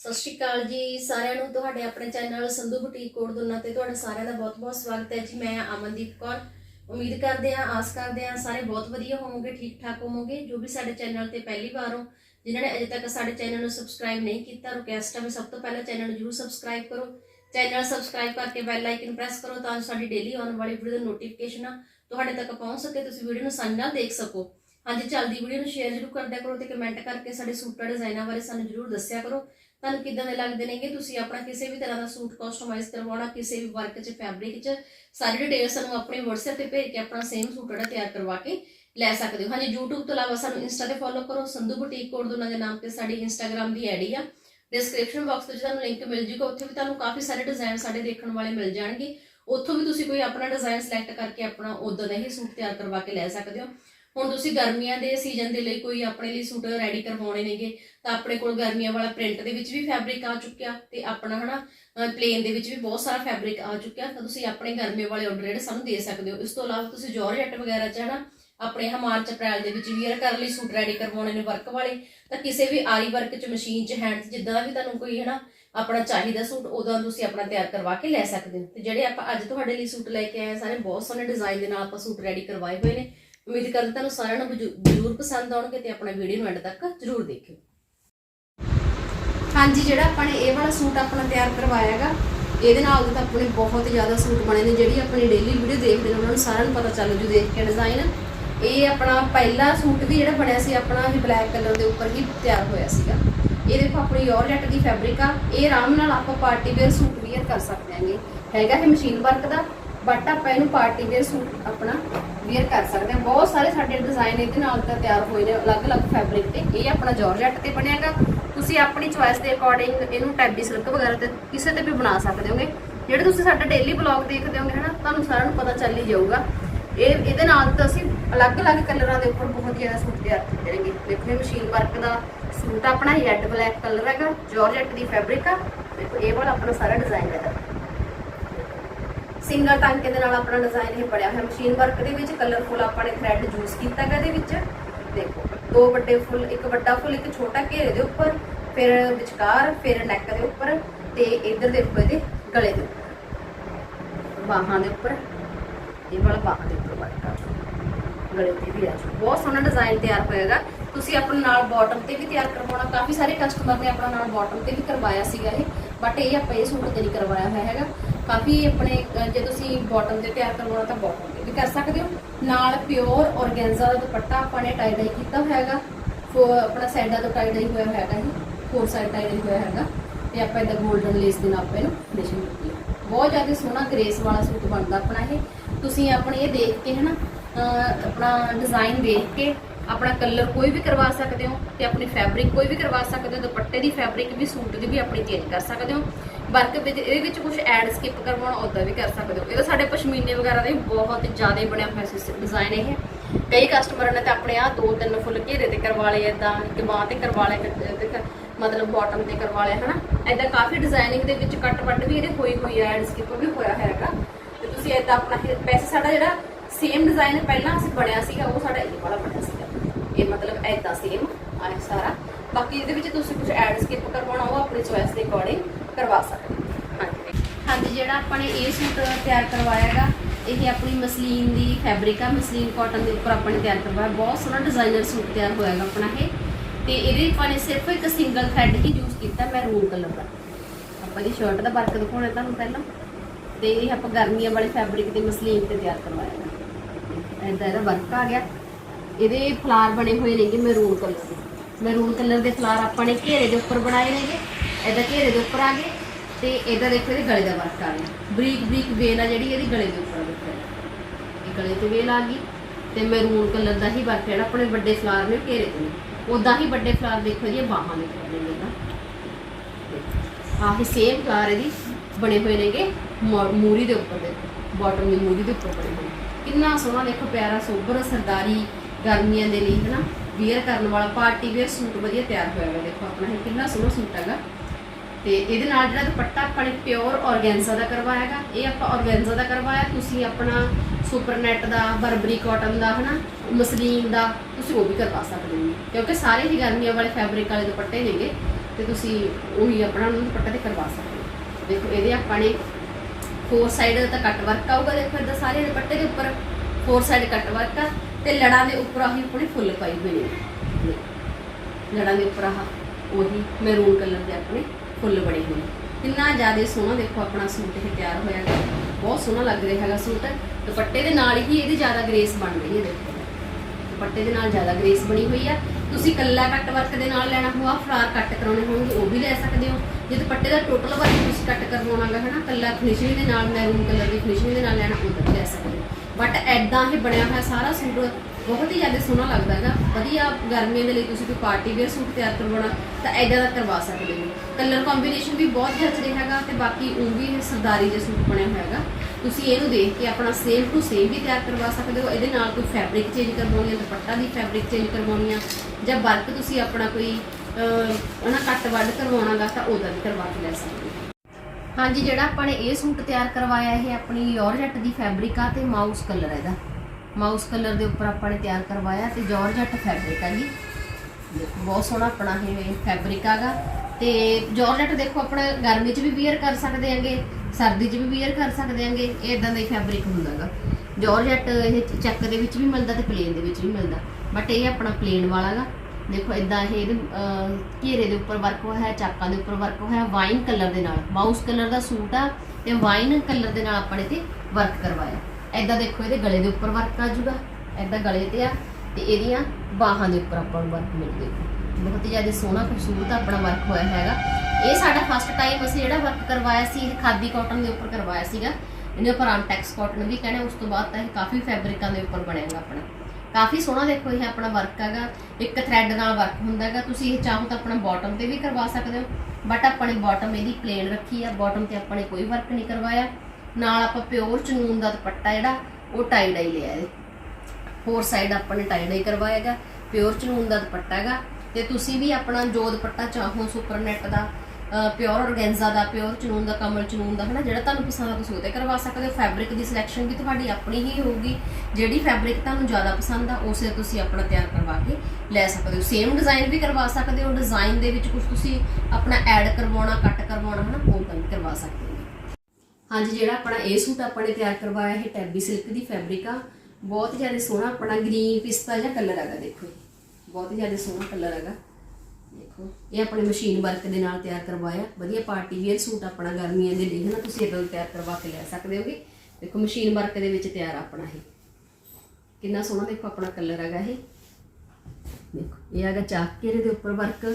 ਸਤਿ ਸ਼੍ਰੀ ਅਕਾਲ ਜੀ ਸਾਰਿਆਂ ਨੂੰ, ਤੁਹਾਡੇ ਆਪਣੇ ਚੈਨਲ ਸੰਧੂ ਬੁਟੀਕ ਕੋਡ ਦੁਨਾ ਤੇ ਤੁਹਾਡਾ ਸਾਰਿਆਂ ਦਾ ਬਹੁਤ-ਬਹੁਤ ਸਵਾਗਤ ਹੈ ਜੀ। ਮੈਂ ਅਮਨਦੀਪ ਕੌਰ, ਉਮੀਦ ਕਰਦੇ ਹਾਂ, ਆਸ ਕਰਦੇ ਹਾਂ ਸਾਰੇ ਬਹੁਤ ਵਧੀਆ ਹੋਵੋਗੇ, ਠੀਕ ਠਾਕ ਹੋਵੋਗੇ। ਜੋ ਵੀ ਸਾਡੇ ਚੈਨਲ ਤੇ ਪਹਿਲੀ ਵਾਰ ਹੋ, ਜਿਨ੍ਹਾਂ ਨੇ ਅਜੇ ਤੱਕ ਸਾਡੇ ਚੈਨਲ ਨੂੰ ਸਬਸਕ੍ਰਾਈਬ ਨਹੀਂ ਕੀਤਾ ਰਿਕਵੈਸਟ ਹੈ ਵੀ ਸਭ ਤੋਂ ਪਹਿਲਾਂ ਚੈਨਲ ਨੂੰ ਜਰੂਰ ਸਬਸਕ੍ਰਾਈਬ ਕਰੋ। ਚੈਨਲ ਸਬਸਕ੍ਰਾਈਬ ਕਰਕੇ ਬੈਲ ਆਈਕਨ ਪ੍ਰੈਸ ਕਰੋ ਤਾਂ ਜੋ ਸਾਡੀ ਡੇਲੀ ਆਉਣ ਵਾਲੀ ਵੀਡੀਓ ਦੀ ਨੋਟੀਫਿਕੇਸ਼ਨ ਤੁਹਾਡੇ ਤੱਕ ਪਹੁੰਚ ਸਕੇ, ਤੁਸੀਂ ਵੀਡੀਓ ਨੂੰ ਆਸਾਨੀ ਨਾਲ ਦੇਖ ਸਕੋ। ਹਾਂਜੀ, ਚੱਲਦੀ ਵੀਡੀਓ ਨੂੰ ਸ਼ੇਅਰ ਜਰੂਰ ਕਰਦਿਆ ਕਰੋ ਤੇ ਕਮੈਂਟ ਕਰਕੇ ਸਾਡੇ ਸੂਟਾਂ ਡਿਜ਼ਾਈਨਾਂ ਬਾਰੇ ਸਾਨੂੰ ਜਰੂਰ ਦੱਸਿਆ ਕਰੋ। ਤੁਹਾਨੂੰ ਕਿੱਦਾਂ ਦੇ ਲੱਗਦੇ ਨੇਗੇ? ਤੁਸੀਂ ਆਪਣਾ ਕਿਸੇ ਵੀ ਤਰ੍ਹਾਂ ਦਾ ਸੂਟ ਕਸਟਮਾਈਜ਼ ਕਰਵਾਉਣਾ, ਕਿਸੇ ਵੀ ਵਰਕ 'ਚ ਫੈਬਰਿਕ 'ਚ, ਸਾਰੀ ਡਿਟੇਲ ਸਾਨੂੰ ਆਪਣੇ WhatsApp ਤੇ ਭੇਜ ਕੇ ਆਪਣਾ ਸੇਮ ਸੂਟ ਜਿਹੜਾ ਤਿਆਰ ਕਰਵਾ ਕੇ ਲੈ ਸਕਦੇ ਹੋ। ਹਾਂਜੀ, YouTube ਤੋਂ ਇਲਾਵਾ ਸਾਨੂੰ Insta ਤੇ ਫੋਲੋ ਕਰੋ, ਸੰਧੂ ਬੁਟੀਕ ਕੋਡ ਦੋਨਾਂ ਦੇ ਨਾਮ ਤੇ ਸਾਡੀ Instagram ਦੀ ਆਈਡੀ ਆ। ਡਿਸਕ੍ਰਿਪਸ਼ਨ ਬਾਕਸ ਵਿੱਚ ਤੁਹਾਨੂੰ ਲਿੰਕ ਮਿਲ ਜੂਗਾ, ਉੱਥੇ ਵੀ ਤੁਹਾਨੂੰ ਕਾਫੀ ਸਾਰੇ ਡਿਜ਼ਾਈਨ ਸਾਡੇ ਦੇਖਣ ਵਾਲੇ ਮਿਲ ਜਾਣਗੇ। ਉੱਥੋਂ ਵੀ ਤੁਸੀਂ ਕੋਈ ਆਪਣਾ ਡਿਜ਼ਾਈਨ ਸਿਲੈਕਟ ਕਰਕੇ ਆਪਣਾ ਉਦੋਂ ਦਾ ਹੀ ਸੂਟ ਤਿਆਰ ਕਰਵਾ ਕੇ ਲੈ ਸਕਦੇ ਹੋ। ਹੁਣ ਤੁਸੀਂ ਗਰਮੀਆਂ ਦੇ ਸੀਜ਼ਨ ਦੇ ਲਈ ਕੋਈ ਆਪਣੇ ਲਈ ਸੂਟ ਰੈਡੀ ਕਰਵਾਉਣੇ ਨੇਗੇ, ਤਾਂ ਆਪਣੇ ਕੋਲ ਗਰਮੀਆਂ ਵਾਲਾ ਪ੍ਰਿੰਟ ਦੇ ਵਿੱਚ ਵੀ ਫੈਬਰਿਕ ਆ ਚੁੱਕਿਆ ਤੇ ਆਪਣਾ ਹਨਾ ਪਲੇਨ ਦੇ ਵਿੱਚ ਵੀ ਬਹੁਤ ਸਾਰਾ ਫੈਬਰਿਕ ਆ ਚੁੱਕਿਆ, ਤਾਂ ਤੁਸੀਂ ਆਪਣੇ ਗਰਮੀਆਂ ਵਾਲੇ ਆਰਡਰ ਜਿਹੜੇ ਸਾਨੂੰ ਦੇ ਸਕਦੇ ਹੋ। ਇਸ ਤੋਂ ਇਲਾਵਾ ਤੁਸੀਂ ਜਾਰਜਟ ਵਗੈਰਾ ਚ ਹਨਾ, ਆਪਣੇ ਹਾਂ ਮਾਰਚ, ਅਪ੍ਰੈਲ ਦੇ ਵਿੱਚ ਵੀਅਰ ਕਰਨ ਲਈ, ਸੂਟ ਰੈਡੀ ਕਰਵਾਉਣੇ ਨੇ ਵਰਕ ਵਾਲੇ, ਤਾਂ ਕਿਸੇ ਵੀ ਆਰੀ ਵਰਕ ਚ ਮਸ਼ੀਨ ਚ ਹੈਂਡ ਜਿੱਦਾਂ ਦਾ ਵੀ ਤੁਹਾਨੂੰ ਕੋਈ ਹਨਾ, ਆਪਣਾ ਚਾਹੀਦਾ ਸੂਟ, ਉਦੋਂ ਤੁਸੀਂ ਆਪਣਾ ਤਿਆਰ ਕਰਵਾ ਕੇ ਲੈ ਸਕਦੇ ਹੋ। ਤੇ ਜਿਹੜੇ ਆਪਾਂ ਅੱਜ ਤੁਹਾਡੇ ਲਈ ਸੂਟ ਲੈ ਕੇ ਆਏ ਸਾਰੇ ਬਹੁਤ ਸੋਹਣੇ ਡਿਜ਼ਾਈਨ ਦੇ ਨਾਲ ਆਪਾਂ ਸੂਟ ਰੈਡੀ ਕਰਵਾਏ ਹੋਏ ਨੇ। ਉਮੀਦ ਕਰਦਾ ਤੁਹਾਨੂੰ ਸਾਰਿਆਂ ਨੂੰ ਜ਼ਰੂਰ ਪਸੰਦ ਆਉਣਗੇ ਤੇ ਆਪਣਾ ਵੀਡੀਓ ਨੂੰ ਐਂਡ ਤੱਕ ਜ਼ਰੂਰ ਦੇਖਿਓ। ਹਾਂਜੀ, ਜਿਹੜਾ ਆਪਾਂ ਨੇ ਇਹ ਵਾਲਾ ਸੂਟ ਆਪਣਾ ਤਿਆਰ ਕਰਵਾਇਆ ਇਹਦੇ ਨਾਲ ਤਾਂ ਆਪਣੇ ਬਹੁਤ ਜ਼ਿਆਦਾ ਸੂਟ ਬਣੇ ਨੇ, ਜਿਹੜੀ ਆਪਣੀ ਡੇਲੀ ਵੀਡੀਓ ਦੇਖਦੇ ਨੇ, ਉਹਨਾਂ ਨੂੰ ਸਾਰਿਆਂ ਨੂੰ ਪਤਾ ਚੱਲ ਜੂ ਦੇਖ ਕੇ ਡਿਜ਼ਾਈਨ ਇਹ ਆਪਣਾ ਪਹਿਲਾ ਸੂਟ ਵੀ ਜਿਹੜਾ ਬਣਿਆ ਸੀ, ਆਪਣਾ ਇਹ ਬਲੈਕ ਕਲਰ ਦੇ ਉੱਪਰ ਹੀ ਤਿਆਰ ਹੋਇਆ ਸੀਗਾ। ਇਹ ਦੇਖੋ, ਆਪਣੀ ਯੋਰਜਟ ਦੀ ਫੈਬਰਿਕ ਆ। ਇਹ ਆਰਾਮ ਨਾਲ ਆਪਾਂ ਪਾਰਟੀ ਵੇਅਰ ਸੂਟ ਵੀਅਰ ਕਰ ਸਕਦੇ ਹਾਂਗੇ। ਹੈਗਾ ਇਹ ਮਸ਼ੀਨ ਵਰਕ ਦਾ ਬਟ ਆਪਾਂ ਇਹਨੂੰ ਪਾਰਟੀ ਵੇਅਰ ਸੂਟ ਆਪਣਾ ਵੀਅਰ ਕਰ ਸਕਦੇ ਹਾਂ। ਬਹੁਤ ਸਾਰੇ ਸਾਡੇ ਡਿਜ਼ਾਈਨ ਇਹਦੇ ਨਾਲ ਤਾਂ ਤਿਆਰ ਹੋਏ ਨੇ ਅਲੱਗ-ਅਲੱਗ ਫੈਬਰਿਕ ਤੇ। ਇਹ ਆਪਣਾ ਜਾਰਜਟ ਤੇ ਬਣਿਆਗਾ ਤੁਸੀਂ ਆਪਣੀ ਚੁਆਇਸ ਦੇ ਅਕੋਰਡਿੰਗ ਇਹਨੂੰ ਟੈਬੀ ਸਿਲਕ ਵਗੈਰਾ ਤੇ ਕਿਸੇ ਤੇ ਵੀ ਬਣਾ ਸਕਦੇ ਹੋਗੇ। ਜਿਹੜੇ ਤੁਸੀਂ ਸਾਡਾ ਡੇਲੀ ਬਲੌਗ ਦੇਖਦੇ ਹੋਗੇ ਹਨਾ, ਤੁਹਾਨੂੰ ਸਾਰਿਆਂ ਨੂੰ ਪਤਾ ਚੱਲ ਹੀ ਜਾਊਗਾ। ਇਹ, ਇਹਦੇ ਨਾਲ ਤਾਂ ਅਸੀਂ ਅਲੱਗ-ਅਲੱਗ ਕਲਰਾਂ ਦੇ ਉੱਪਰ ਬਹੁਤ ਜ਼ਿਆਦਾ ਸੂਟ ਤਿਆਰ ਕੀਤੇ ਨੇਗੇ ਦੇਖੋ ਇਹ ਮਸ਼ੀਨ ਵਰਕ ਦਾ ਸੂਟ ਆਪਣਾ ਰੈੱਡ ਬਲੈਕ ਕਲਰ ਹੈਗਾ ਜਾਰਜਟ ਦੀ ਫੈਬਰਿਕ ਆ। ਦੇਖੋ, ਇਹ ਵਾਲਾ ਆਪਣਾ ਸਾਰਾ ਡਿਜ਼ਾਈਨ ਹੈਗਾ। ਸਿੰਗਲ ਟਾਂਕੇ ਦੇ ਨਾਲ ਆਪਣਾ ਡਿਜ਼ਾਈਨ ਇਹ ਬਣਿਆ ਹੋਇਆ। ਮਸ਼ੀਨ ਵਰਕ ਦੇ ਵਿੱਚ ਕਲਰਫੁਲ ਆਪਾਂ ਨੇ ਥ੍ਰੈਡ ਯੂਜ਼ ਕੀਤਾ ਹੈਗਾ ਇਹਦੇ ਵਿੱਚ। ਦੇਖੋ, ਦੋ ਵੱਡੇ ਫੁੱਲ, ਇੱਕ ਵੱਡਾ ਫੁੱਲ, ਇੱਕ ਛੋਟਾ ਘੇਰੇ ਦੇ ਉੱਪਰ, ਫਿਰ ਵਿਚਕਾਰ, ਫਿਰ ਨੈਕ ਦੇ ਉੱਪਰ ਤੇ ਇੱਧਰ ਦੇਖੋ ਇਹਦੇ ਗਲੇ ਦੇ ਉੱਪਰ। ਬਾਹਾਂ ਦੇ ਉੱਪਰ, ਇਹ ਵਾਲਾ ਬਾਹਾਂ ਦੇ ਉੱਪਰ ਵਰਕ ਆ ਗਲੇ ਤੇ ਵੀ ਆ ਬਹੁਤ ਸੋਹਣਾ ਡਿਜ਼ਾਈਨ ਤਿਆਰ ਹੋਏਗਾ ਤੁਸੀਂ ਆਪਣੇ ਨਾਲ ਬਾਟਮ ਤੇ ਵੀ ਤਿਆਰ ਕਰਵਾਉਣਾ। ਕਾਫੀ ਸਾਰੇ ਕਸਟਮਰ ਨੇ ਆਪਣਾ ਨਾਲ ਬਾਟਮ ਤੇ ਵੀ ਕਰਵਾਇਆ ਸੀਗਾ ਇਹ। ਬਟ ਇਹ ਆਪਾਂ ਇਹ ਸੂਟ ਤੇ ਨਹੀਂ ਕਰਵਾਇਆ ਹੋਇਆ ਹੈਗਾ। ਕਾਫੀ ਆਪਣੇ ਜੇ ਤੁਸੀਂ ਬਾਟਮ ਤੇ ਤਿਆਰ ਕਰਵਾਉਣਾ ਤਾਂ ਬਾਟਮ ਵੀ ਕਰ ਸਕਦੇ ਹੋ। ਨਾਲ ਪਿਓਰ ਔਰਗੈਂਜ਼ਾ ਦਾ ਦੁਪੱਟਾ ਆਪਾਂ ਨੇ ਟਾਈ ਡਾਈ ਕੀਤਾ ਹੋਇਆ ਹੈਗਾ ਫੋ ਆਪਣਾ ਸਾਈਡਾਂ ਤੋਂ ਟਾਈ ਡਾਈ ਹੋਇਆ ਹੈਗਾ ਇਹ। ਫੋਰ ਸਾਈਡ ਟਾਈ ਡਾਈ ਹੋਇਆ ਹੈਗਾ ਤੇ ਆਪਾਂ ਇਹਦਾ 골ਡਨ ਲੇਸ ਦੇ ਨਾਲ ਆਪਾਂ ਇਹਨੂੰ ਫਿਨਿਸ਼ਿੰਗ ਕੀਤੀ ਬਹੁਤ ਜ਼ਿਆਦਾ ਸੋਹਣਾ ਗ੍ਰੇਸ ਵਾਲਾ ਸੂਟ ਬਣਦਾ ਆਪਣਾ ਇਹ। ਤੁਸੀਂ ਆਪਣੇ ਇਹ ਦੇਖ ਕੇ ਹਨਾ, ਅਹ, ਆਪਣਾ ਡਿਜ਼ਾਈਨ ਦੇਖ ਕੇ ਆਪਣਾ ਕਲਰ ਕੋਈ ਵੀ ਕਰਵਾ ਸਕਦੇ ਹੋ ਤੇ ਆਪਣੀ ਫੈਬਰਿਕ ਕੋਈ ਵੀ ਕਰਵਾ ਸਕਦੇ ਹੋ, ਦੁਪੱਟੇ ਦੀ ਫੈਬਰਿਕ ਵੀ, ਸੂਟ ਦੀ ਵੀ ਆਪਣੀ ਚੇਂਜ ਕਰ ਸਕਦੇ ਹੋ। ਵਰਕ ਵਿੱਚ ਇਹਦੇ ਵਿੱਚ ਕੁਝ ਐਡ ਸਕਿਪ ਕਰਵਾਉਣਾ ਉਦਾਂ ਵੀ ਕਰ ਸਕਦੇ ਹੋ। ਇਹਦਾ ਸਾਡੇ ਪਸ਼ਮੀਨੇ ਵਗੈਰਾ ਦੇ ਬਹੁਤ ਜ਼ਿਆਦਾ ਬਣਿਆ ਹੋਇਆ ਸੀ ਡਿਜ਼ਾਈਨ ਇਹ। ਕਈ ਕਸਟਮਰ ਨੇ ਤਾਂ ਆਪਣੇ ਆ ਦੋ ਤਿੰਨ ਫੁੱਲ ਘੇਰੇ ਤੇ ਕਰਵਾ ਲਏ ਇਦਾਂ ਕਿ ਬਾਂਹ ਤੇ ਕਰਵਾ ਲਏ ਮਤਲਬ ਬਾਟਮ ਤੇ ਕਰਵਾ ਲਿਆ ਹਨਾ? ਇਦਾਂ ਕਾਫੀ ਡਿਜ਼ਾਈਨਿੰਗ ਦੇ ਵਿੱਚ ਕੱਟ ਵੱਟ ਵੀ ਇਹਦੇ ਹੋਈ ਹੋਈ ਐਡ ਸਕਿਪ ਵੀ ਹੋਇਆ ਹੈਗਾ। ਤੇ ਤੁਸੀਂ ਇਦਾਂ ਆਪਣਾ ਇਹ- ਸਾਡਾ ਜਿਹੜਾ ਸੇਮ ਡਿਜ਼ਾਈਨ ਪਹਿਲਾਂ ਅਸੀਂ ਬਣਿਆ ਸੀਗਾ, ਉਹ ਸਾਡਾ ਇਹ ਵਾਲਾ ਬਣਿਆ ਸੀਗਾ ਮਤਲਬ ਐਦਾਂ ਸੇਮ ਆਏ ਸਾਰਾ। ਬਾਕੀ ਇਹਦੇ ਵਿੱਚ ਤੁਸੀਂ ਕੁਝ ਐਡ ਸਕਿਪ ਕਰਵਾਉਣਾ ਉਹ ਆਪਣੀ ਚੋਇਸ ਦੇ ਅਕੋਰਡਿੰਗ ਕਰਵਾ ਸਕਦੇ ਹਾਂਜੀ। ਹਾਂਜੀ, ਜਿਹੜਾ ਆਪਾਂ ਨੇ ਇਹ ਸੂਟ ਤਿਆਰ ਕਰਵਾਇਆ ਹੈਗਾ, ਇਹ ਆਪਣੀ ਮਸਲੀਨ ਦੀ ਫੈਬਰਿਕ ਆ, ਮਸਲੀਨ ਕਾਟਨ ਦੇ ਉੱਪਰ ਆਪਾਂ ਨੇ ਤਿਆਰ ਕਰਵਾਇਆ। ਬਹੁਤ ਸੋਹਣਾ ਡਿਜ਼ਾਈਨਰ ਸੂਟ ਤਿਆਰ ਹੋਇਆ ਹੈਗਾ ਆਪਣਾ ਇਹ। ਤੇ ਇਹਦੇ ਆਪਾਂ ਨੇ ਸਿਰਫ ਇੱਕ ਸਿੰਗਲ ਥ੍ਰੈਡ ਹੀ ਯੂਜ਼ ਕੀਤਾ ਮੈਰੂਨ ਕਲਰ ਦਾ। ਆਪਾਂ ਦੀ ਸ਼ਰਟ ਦਾ ਵਰਕ ਦਿਖਾਉਣਾ ਤੁਹਾਨੂੰ ਪਹਿਲਾਂ। ਤੇ ਇਹ ਆਪਾਂ ਗਰਮੀਆਂ ਵਾਲੇ ਫੈਬਰਿਕ ਦੇ ਮਸਲੀਨ ਤੇ ਤਿਆਰ ਕਰਵਾਇਆ ਹੈਗਾ। ਐਦਾਂ ਇਹਦਾ ਵਰਕ ਆ ਗਿਆ। ਇਹਦੇ ਫਲਾਰ ਬਣੇ ਹੋਏ ਨੇਗੇ ਮੈਰੂਨ ਕਲਰ ਦੇ। ਮੈਰੂਨ ਕਲਰ ਦੇ ਫਲਾਰ ਆਪਾਂ ਨੇ ਘੇਰੇ ਦੇ ਉੱਪਰ ਬਣਾਏ ਨੇਗੇ। ਇਹਦਾ ਘੇਰੇ ਦੇ ਉੱਪਰ ਆ ਗਏ ਤੇ ਇਹਦਾ ਦੇਖੋ ਇਹਦੇ ਗਲੇ ਦਾ ਵਰਕ ਆ ਗਿਆ। ਬਰੀਕ ਬਰੀਕ ਵੇਲ ਆ ਜਿਹੜੀ ਇਹਦੀ ਗਲੇ ਦੇ ਉੱਪਰ ਦੇਖੋ। ਇਹ ਗਲੇ ਤੇ ਵੇਲ ਆ ਗਈ ਤੇ ਮੈਰੂਨ ਕਲਰ ਦਾ ਹੀ ਵਰਕ ਜਿਹੜਾ ਆਪਣੇ ਵੱਡੇ ਫਲਾਰ ਨੇ ਘੇਰੇ ਤੇ। ਉਦਾਂ ਹੀ ਵੱਡੇ ਫਲਾਰ ਦੇਖੋ ਜੀ ਬਾਹਾਂ ਦੇ ਉੱਪਰ ਨੇ ਨਾ ਆਹੀ ਸੇਮ ਫਲਾਰ ਇਹਦੀ ਬਣੇ ਹੋਏ ਨੇਗੇ ਮੂਰੀ ਦੇ ਉੱਪਰ ਦੇ ਬਾਟਮ ਦੀ ਮੂਰੀ ਦੇ ਉੱਪਰ ਬਣੇ ਹੋਏ ਕਿੰਨਾ ਸੋਹਣਾ ਦੇਖੋ, ਪਿਆਰਾ, ਸੋਬਰ, ਸਰਦਾਰੀ ਗਰਮੀਆਂ ਦੇ ਲਈ, ਹਨਾ? ਵੀਅਰ ਕਰਨ ਵਾਲਾ ਪਾਰਟੀ ਵੇਅਰ ਸੂਟ ਵਧੀਆ ਤਿਆਰ ਹੋਇਆ ਹੈ ਦੇਖੋ ਆਪਣਾ ਇਹ ਕਿੰਨਾ ਸੋਹਣਾ ਸੂਟ ਹੈਗਾ। ਤੇ ਇਹਦੇ ਨਾਲ ਜਿਹੜਾ ਦੁਪੱਟਾ ਆਪਾਂ ਨੇ ਪਿਓਰ ਔਰਗੈਂਜ਼ਾ ਦਾ ਕਰਵਾਇਆ ਹੈਗਾ, ਇਹ ਆਪਾਂ ਔਰਗੈਂਜ਼ਾ ਦਾ ਕਰਵਾਇਆ, ਤੁਸੀਂ ਆਪਣਾ ਸੁਪਰ ਨੈਟ ਦਾ ਬਰਬਰੀ ਕਾਟਨ ਦਾ, ਹਨਾ? ਮਸਲੀਨ ਦਾ, ਤੁਸੀਂ ਉਹ ਵੀ ਕਰਵਾ ਸਕਦੇ ਹੋ। ਕਿਉਂਕਿ ਸਾਰੇ ਹੀ ਗਰਮੀਆਂ ਵਾਲੇ ਫੈਬਰਿਕ ਵਾਲੇ ਦੁਪੱਟੇ ਨੇਗੇ, ਤੇ ਤੁਸੀਂ ਉਹੀ ਆਪਣਾ ਉਹਨੂੰ ਦੁਪੱਟਾ ਤੇ ਕਰਵਾ ਸਕਦੇ ਹੋ। ਦੇਖੋ, ਇਹਦੇ ਆਪਾਂ ਨੇ ਫੋਰ ਸਾਈਡ ਤਾਂ ਕੱਟ ਵਰਕ ਆਊਗਾ, ਦੇਖੋ ਇਦਾਂ ਸਾਰੇ ਦੁਪੱਟੇ ਦੇ ਉੱਪਰ। ਫੋਰ ਸਾਈਡ ਕੱਟ ਵਰਕ ਆ। ਤੇ ਲੜਾਂ ਦੇ ਉੱਪਰ ਆਹੀ ਆਪਣੇ ਫੁੱਲ ਪਾਈ ਹੋਏ ਨੇ ਲੜਾਂ ਦੇ ਉੱਪਰ ਆਹ ਉਹੀ ਮੈਰੂਨ ਕਲਰ ਦੇ ਆਪਣੇ ਫੁੱਲ ਬਣੇ ਹੋਏ। ਕਿੰਨਾ ਜ਼ਿਆਦਾ ਸੋਹਣਾ ਦੇਖੋ ਆਪਣਾ ਸੂਟ ਇਹ ਤਿਆਰ ਹੋਇਆ ਹੈ। ਬਹੁਤ ਸੋਹਣਾ ਲੱਗ ਰਿਹਾ ਹੈਗਾ ਸੂਟ। ਦੁਪੱਟੇ ਦੇ ਨਾਲ ਹੀ ਇਹਦੀ ਜ਼ਿਆਦਾ ਗ੍ਰੇਸ ਬਣ ਰਹੀ ਹੈ ਦੇਖੋ। ਦੁਪੱਟੇ ਦੇ ਨਾਲ ਜ਼ਿਆਦਾ ਗ੍ਰੇਸ ਬਣੀ ਹੋਈ ਆ ਤੁਸੀਂ ਕੱਲਾ ਕੱਟ ਵਰਕ ਦੇ ਨਾਲ ਲੈਣਾ ਹੋਆ ਫਲਾਰ ਕੱਟ ਕਰਾਉਣੇ ਹੋਣਗੇ, ਉਹ ਵੀ ਲੈ ਸਕਦੇ ਹੋ। ਜੇ ਦੁਪੱਟੇ ਦਾ ਟੋਟਲ ਵਰਕ ਤੁਸੀਂ ਕੱਟ ਕਰਵਾਉਣਾਗਾ ਹਨਾ, ਕੱਲਾ ਫਿਨਿਸ਼ਿੰਗ ਦੇ ਨਾਲ ਮੈਰੂਨ ਕਲਰ ਦੀ ਫਿਨਿਸ਼ਿੰਗ ਦੇ ਨਾਲ ਲੈਣਾ ਉਹ ਲੈ ਸਕਦੇ ਹੋ। ਬਟ ਐਦਾਂ ਇਹ ਬਣਿਆ ਹੋਇਆ ਸਾਰਾ ਸੂਟ ਬਹੁਤ ਹੀ ਜ਼ਿਆਦਾ ਸੋਹਣਾ ਲੱਗਦਾ ਹੈਗਾ। ਵਧੀਆ ਗਰਮੀਆਂ ਦੇ ਲਈ ਤੁਸੀਂ ਕੋਈ ਪਾਰਟੀ ਵੇਅਰ ਸੂਟ ਤਿਆਰ ਕਰਵਾਉਣਾ, ਤਾਂ ਐਦਾਂ ਦਾ ਕਰਵਾ ਸਕਦੇ ਹੋ। ਕਲਰ ਕੰਬੀਨੇਸ਼ਨ ਵੀ ਬਹੁਤ ਜੱਚ ਰਿਹਾ ਹੈਗਾ ਤੇ ਬਾਕੀ ਉਹ ਵੀ ਇਹ ਸਰਦਾਰੀ ਜਿਹਾ ਸੂਟ ਬਣਿਆ ਹੋਇਆ ਹੈਗਾ। ਤੁਸੀਂ ਇਹਨੂੰ ਦੇਖ ਕੇ ਆਪਣਾ ਸੇਮ ਟੂ ਸੇਮ ਵੀ ਤਿਆਰ ਕਰਵਾ ਸਕਦੇ ਹੋ। ਇਹਦੇ ਨਾਲ ਕੋਈ ਫੈਬਰਿਕ ਚੇਂਜ ਕਰਵਾਉਣੀ ਹੈ ਦੁਪੱਟਾ ਦੀ ਫੈਬਰਿਕ ਚੇਂਜ ਕਰਵਾਉਣੀ ਆ, ਜਾਂ ਵਰਕ ਤੁਸੀਂ ਆਪਣਾ ਕੋਈ ਉਹਨਾਂ ਕੱਟ ਵੱਢ ਕਰਵਾਉਣਾਗਾ ਤਾਂ ਉਹਦਾ ਵੀ ਕਰਵਾ ਕੇ ਲੈ ਸਕਦੇ ਹਾਂਜੀ, ਜਿਹੜਾ ਆਪਾਂ ਨੇ ਇਹ ਸੂਟ ਤਿਆਰ ਕਰਵਾਇਆ, ਇਹ ਆਪਣੀ ਜੌਰਜੱਟ ਦੀ ਫੈਬਰਿਕ ਆ ਤੇ ਮਾਊਸ ਕਲਰ ਇਹਦਾ। ਮਾਊਸ ਕਲਰ ਦੇ ਉੱਪਰ ਆਪਾਂ ਨੇ ਤਿਆਰ ਕਰਵਾਇਆ ਤੇ ਜੌਰਜੱਟ ਫੈਬਰਿਕ ਆ ਜੀ। ਦੇਖੋ, ਬਹੁਤ ਸੋਹਣਾ ਆਪਣਾ ਇਹ ਫੈਬਰਿਕ ਆਗਾ ਤੇ ਜੌਰਜੱਟ ਦੇਖੋ, ਆਪਣਾ ਗਰਮੀ 'ਚ ਵੀ ਵੀਅਰ ਕਰ ਸਕਦੇ ਆਂਗੇ, ਸਰਦੀ 'ਚ ਵੀ ਵੀਅਰ ਕਰ ਸਕਦੇ ਆਂਗੇ, ਇਹ ਇਦਾਂ ਦਾ ਹੀ ਫੈਬਰਿਕ ਹੁੰਦਾਗਾ ਜੌਰਜੱਟ ਇਹ ਚੱਕ ਦੇ ਵਿੱਚ ਵੀ ਮਿਲਦਾ ਤੇ ਪਲੇਨ ਦੇ ਵਿੱਚ ਵੀ ਮਿਲਦਾ। ਬਟ ਇਹ ਆਪਣਾ ਪਲੇਨ ਵਾਲਾਗਾ ਦੇਖੋ ਇਦਾਂ ਇਹ ਘੇਰੇ ਦੇ ਉੱਪਰ ਵਰਕ ਹੋਇਆ ਹੈ, ਚਾਕਾਂ ਦੇ ਉੱਪਰ ਵਰਕ ਹੋਇਆ ਹੈ ਵਾਈਨ ਕਲਰ ਦੇ ਨਾਲ। ਮਾਊਸ ਕਲਰ ਦਾ ਸੂਟ ਆ ਤੇ ਵਾਈਨ ਕਲਰ ਦੇ ਨਾਲ ਆਪਾਂ ਤੇ ਵਰਕ ਕਰਵਾਇਆ। ਐਦਾਂ ਦੇਖੋ ਇਹਦੇ ਗਲੇ ਦੇ ਉੱਪਰ ਵਰਕ ਆ ਜਾਊਗਾ ਐਦਾਂ ਗਲੇ ਤੇ ਆ ਤੇ ਇਹਦੀਆਂ ਬਾਹਾਂ ਦੇ ਉੱਪਰ ਆਪਾਂ ਨੂੰ ਵਰਕ ਮਿਲ ਜਾਏਗਾ ਬਹੁਤ ਹੀ ਜ਼ਿਆਦਾ ਸੋਹਣਾ ਖੂਬਸੂਰਤ ਆਪਣਾ ਵਰਕ ਹੋਇਆ ਹੈਗਾ। ਇਹ ਸਾਡਾ ਫਸਟ ਟਾਈਮ ਅਸੀਂ ਜਿਹੜਾ ਵਰਕ ਕਰਵਾਇਆ ਸੀ, ਇਹ ਖਾਦੀ ਕਾਟਨ ਦੇ ਉੱਪਰ ਕਰਵਾਇਆ ਸੀਗਾ। ਇਹਦੇ ਉੱਪਰ ਆਮਟੈਕਸ ਕਾਟਨ ਵੀ ਕਹਿੰਦੇ ਉਸ ਤੋਂ ਬਾਅਦ ਤਾਂ ਇਹ ਕਾਫੀ ਫੈਬਰਿਕਾਂ ਦੇ ਉੱਪਰ ਬਣੇਗਾ ਆਪਣਾ। ਕਾਫੀ ਸੋਹਣਾ ਦੇਖੋ ਇਹ ਆਪਣਾ ਵਰਕ ਹੈਗਾ, ਇੱਕ ਥ੍ਰੈਡ ਨਾਲ ਵਰਕ ਹੁੰਦਾ ਹੈਗਾ, ਤੁਸੀਂ ਇਹ ਚਾਹੋ ਤਾਂ ਆਪਣਾ ਬਾਟਮ ਤੇ ਵੀ ਕਰਵਾ ਸਕਦੇ ਹੋ ਬਟ ਆਪਾਂ ਨੇ ਬਾਟਮ ਇਹਦੀ ਪਲੇਨ ਰੱਖੀ ਆ ਬਾਟਮ ਤੇ ਆਪਾਂ ਨੇ ਕੋਈ ਵਰਕ ਨਹੀਂ ਕਰਵਾਇਆ, ਨਾਲ ਆਪਾਂ ਪਿਓਰ ਚਨੂਨ ਦਾ ਦੁਪੱਟਾ ਜਿਹੜਾ, ਉਹ ਟਾਈ ਡਾਈ ਲਿਆ ਇਹਦੇ ਫੋਰ ਸਾਈਡ ਆਪਾਂ ਨੇ ਟਾਈ ਡਾਈ ਕਰਵਾਇਆ ਹੈਗਾ ਪਿਓਰ ਚਨੂਨ ਦਾ ਦੁਪੱਟਾ ਹੈਗਾ, ਤੇ ਤੁਸੀਂ ਵੀ ਆਪਣਾ ਜੋ ਦੁਪੱਟਾ ਚਾਹੋ ਸੁਪਰ ਨੈਟ ਦਾ ਪਿਓਰ ਆਰਗੈਂਜ਼ਾ ਦਾ ਪਿਓਰ ਚਨੂਨ ਦਾ, ਕਮਲ ਚਨੂਨ ਦਾ, ਹਨਾ, ਜਿਹੜਾ ਤੁਹਾਨੂੰ ਪਸੰਦ ਆ ਤੁਸੀਂ ਉਹ ਕਰਵਾ ਸਕਦੇ ਹੋ। ਫੈਬਰਿਕ ਦੀ ਸਿਲੈਕਸ਼ਨ ਵੀ ਤੁਹਾਡੀ ਆਪਣੀ ਹੀ ਹੋਊਗੀ। ਜਿਹੜੀ ਫੈਬਰਿਕ ਤੁਹਾਨੂੰ ਜ਼ਿਆਦਾ ਪਸੰਦ ਆ, ਉਸੇ ਤੁਸੀਂ ਆਪਣਾ ਤਿਆਰ ਕਰਵਾ ਕੇ ਲੈ ਸਕਦੇ ਹੋ। ਸੇਮ ਡਿਜ਼ਾਈਨ ਵੀ ਕਰਵਾ ਸਕਦੇ ਹੋ। ਡਿਜ਼ਾਈਨ ਦੇ ਵਿੱਚ ਕੁਝ ਤੁਸੀਂ ਆਪਣਾ ਐਡ ਕਰਵਾਉਣਾ ਕੱਟ ਕਰਵਾਉਣਾ, ਹਨਾ, ਉਹ ਵੀ ਕਰਵਾ ਸਕਦੇ ਹੋ। ਹਾਂਜੀ, ਜਿਹੜਾ ਆਪਣਾ ਇਹ ਸੂਟ ਆਪਾਂ ਨੇ ਤਿਆਰ ਕਰਵਾਇਆ ਹੈ ਟੈਬੀ ਸਿਲਕ ਦੀ ਫੈਬਰਿਕ ਆ। ਬਹੁਤ ਜ਼ਿਆਦਾ ਸੋਹਣਾ ਆਪਣਾ ਗ੍ਰੀਨ ਪਿਸਤਾ ਜਿਹਾ ਕਲਰ ਹੈਗਾ, ਦੇਖੋ। ਬਹੁਤ ਜ਼ਿਆਦਾ ਸੋਹਣਾ ਕਲਰ ਹੈਗਾ। ਦੇਖੋ, ਇਹ ਆਪਣੇ ਮਸ਼ੀਨ ਵਰਕ ਦੇ ਨਾਲ ਤਿਆਰ ਕਰਵਾਇਆ। ਵਧੀਆ ਪਾਰਟੀ ਵੇਅਰ ਸੂਟ ਆਪਣਾ ਗਰਮੀਆਂ ਦੇ ਲਈ ਹਨਾ ਤੁਸੀਂ ਇਹਦਾ ਤਿਆਰ ਕਰਵਾ ਕੇ ਲੈ ਸਕਦੇ ਹੋਗੇ। ਦੇਖੋ ਮਸ਼ੀਨ ਵਰਕ ਦੇ ਵਿੱਚ ਤਿਆਰ ਆਪਣਾ ਇਹ। ਕਿੰਨਾ ਸੋਹਣਾ ਦੇਖੋ, ਆਪਣਾ ਕਲਰ ਹੈਗਾ ਇਹ। ਦੇਖੋ, ਇਹ ਹੈਗਾ ਚਾਕ ਘੇਰੇ ਦੇ ਉੱਪਰ ਵਰਕ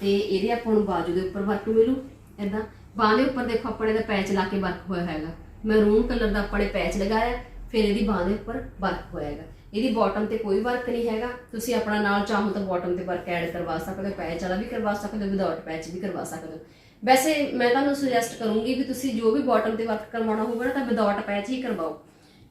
ਤੇ ਇਹਦੇ ਆਪਾਂ ਨੂੰ ਬਾਜੂ ਦੇ ਉੱਪਰ ਵਰਕ ਮਿਲੂ, ਏਦਾਂ। ਬਾਹ ਦੇ ਉੱਪਰ ਦੇਖੋ ਆਪਣੇ ਦਾ ਪੈਚ ਲਾ ਕੇ ਵਰਕ ਹੋਇਆ ਹੈਗਾ। ਮੈਰੂਨ ਕਲਰ ਦਾ ਆਪਾਂ ਨੇ ਪੈਚ ਲਗਾਇਆ, ਫਿਰ ਇਹਦੀ ਬਾਹ ਦੇ ਉੱਪਰ ਵਰਕ ਹੋਇਆ ਹੈਗਾ। ਇਹਦੀ ਬਾਟਮ ਤੇ ਕੋਈ ਵਰਕ ਨਹੀਂ ਹੈਗਾ। ਤੁਸੀਂ ਆਪਣਾ ਨਾਲ ਚਾਹੋ ਤਾਂ ਬਾਟਮ ਤੇ ਵਰਕ ਐਡ ਕਰਵਾ ਸਕਦੇ ਹੋ ਪੈਚ ਵਾਲਾ ਵੀ ਕਰਵਾ ਸਕਦੇ ਹੋ ਵਿਦਆਊਟ ਪੈਚ ਵੀ ਕਰਵਾ ਸਕਦੇ ਹੋ। ਵੈਸੇ ਮੈਂ ਤੁਹਾਨੂੰ ਸੁਜੈਸਟ ਕਰੂੰਗੀ ਵੀ ਤੁਸੀਂ ਜੋ ਵੀ ਬਾਟਮ ਤੇ ਵਰਕ ਕਰਵਾਉਣਾ ਹੋਵੇ ਨਾ ਤਾਂ ਵਿਦਆਊਟ ਪੈਚ ਹੀ ਕਰਵਾਓ।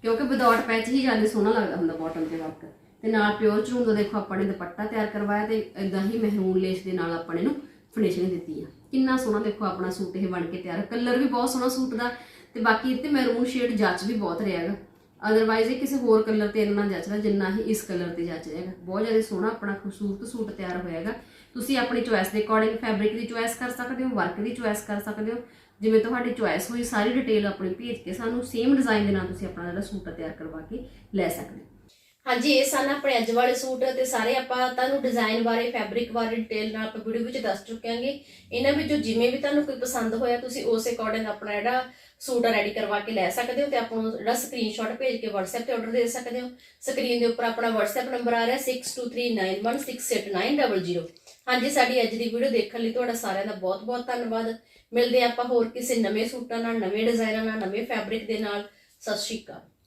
ਕਿਉਂਕਿ ਵਿਦਆਊਟ ਪੈਚ ਹੀ ਜ਼ਿਆਦਾ ਸੋਹਣਾ ਲੱਗਦਾ ਹੁੰਦਾ ਬਾਟਮ ਤੇ ਵਰਕ ਤੇ ਨਾਲ ਪਿਓਰ ਚੂਨ ਦਾ ਦੇਖੋ ਆਪਾਂ ਨੇ ਦੁਪੱਟਾ ਤਿਆਰ ਕਰਵਾਇਆ ਤੇ ਇਦਾਂ ਹੀ ਮਹਿਰੂਨ ਲੇਸ ਦੇ ਨਾਲ ਆਪਾਂ ਨੇ ਇਹਨੂੰ ਫਿਨਿਸ਼ਿੰਗ ਦਿੱਤੀ ਆ। ਕਿੰਨਾ ਸੋਹਣਾ ਦੇਖੋ ਆਪਣਾ ਸੂਟ ਇਹ ਬਣ ਕੇ ਤਿਆਰ ਕਲਰ ਵੀ ਬਹੁਤ ਸੋਹਣਾ ਸੂਟ ਦਾ ਤੇ ਬਾਕੀ ਇਹ ਤੇ ਮੈਰੂਨ ਸ਼ੇਡ ਜੱਚ ਵੀ ਬਹੁਤ ਰਿਹਾ ਹੈਗਾ। ਅਦਰਵਾਈਜ਼ ਇਹ ਕਿਸੇ ਹੋਰ ਕਲਰ ਤੇ ਇੰਨਾ ਜੱਚਦਾ ਜਿੰਨਾ ਹੀ ਇਸ ਕਲਰ ਤੇ ਜੱਚ ਜਾਏਗਾ ਬਹੁਤ ਜ਼ਿਆਦਾ ਸੋਹਣਾ ਆਪਣਾ ਖੂਬਸੂਰਤ ਸੂਟ ਤਿਆਰ ਹੋਇਆਗਾ। ਤੁਸੀਂ ਆਪਣੀ ਚੁਆਇਸ ਦੇ ਅਕੋਰਡਿੰਗ ਫੈਬਰਿਕ ਦੀ ਚੁਆਇਸ ਕਰ ਸਕਦੇ ਹੋ ਵਰਕ ਦੀ ਚੁਆਇਸ ਕਰ ਸਕਦੇ ਹੋ। ਜਿਵੇਂ ਤੁਹਾਡੀ ਚੁਆਇਸ ਹੋਈ, ਸਾਰੀ ਡਿਟੇਲ ਆਪਣੀ ਭੇਜ ਕੇ ਸਾਨੂੰ ਸੇਮ ਡਿਜ਼ਾਈਨ ਦੇ ਨਾਲ ਤੁਸੀਂ ਆਪਣਾ ਜਿਹੜਾ ਸੂਟ ਤਿਆਰ ਕਰਵਾ ਕੇ ਲੈ ਸਕਦੇ ਹੋ। ਹਾਂਜੀ, ਇਹ ਸਨ ਆਪਣੇ ਅੱਜ ਵਾਲੇ ਸੂਟ ਤੇ ਸਾਰੇ ਆਪਾਂ ਤੁਹਾਨੂੰ ਡਿਜ਼ਾਈਨ ਬਾਰੇ ਫੈਬਰਿਕ ਬਾਰੇ ਡਿਟੇਲ ਨਾਲ ਆਪਾਂ ਵੀਡੀਓ ਵਿੱਚ ਦੱਸ ਚੁੱਕੇ ਹਾਂਗੇ। ਇਹਨਾਂ ਵਿੱਚੋਂ ਜਿਵੇਂ ਵੀ ਤੁਹਾਨੂੰ ਕੋਈ ਪਸੰਦ ਹੋਇਆ, ਤੁਸੀਂ ਉਸ ਅਕੋਰਡਿੰਗ ਆਪਣਾ ਜਿਹੜਾ ਸੂਟ ਰੈਡੀ ਕਰਵਾ ਕੇ ਲੈ ਸਕਦੇ ਹੋ ਤੇ ਆਪਾਂ ਨੂੰ ਜਿਹੜਾ ਸਕਰੀਨਸ਼ਾਟ ਭੇਜ ਕੇ WhatsApp ਤੇ ਆਰਡਰ ਦੇ ਸਕਦੇ ਹੋ। ਸਕਰੀਨ ਦੇ ਉੱਪਰ ਆਪਣਾ WhatsApp ਨੰਬਰ ਆ ਰਿਹਾ 6239168900 ਹਾਂਜੀ, ਸਾਡੀ ਅੱਜ ਦੀ ਵੀਡੀਓ ਦੇਖਣ ਲਈ ਤੁਹਾਡਾ ਸਾਰਿਆਂ ਦਾ ਬਹੁਤ-ਬਹੁਤ ਧੰਨਵਾਦ। ਮਿਲਦੇ ਹਾਂ ਆਪਾਂ ਹੋਰ ਕਿਸੇ ਨਵੇਂ ਸੂਟਾਂ ਨਾਲ, ਨਵੇਂ ਡਿਜ਼ਾਈਨਾਂ ਨਾਲ, ਨਵੇਂ ਫੈਬਰਿਕ ਦੇ ਨਾਲ। ਸਤਿ ਸ਼੍ਰੀ ਅਕਾਲ।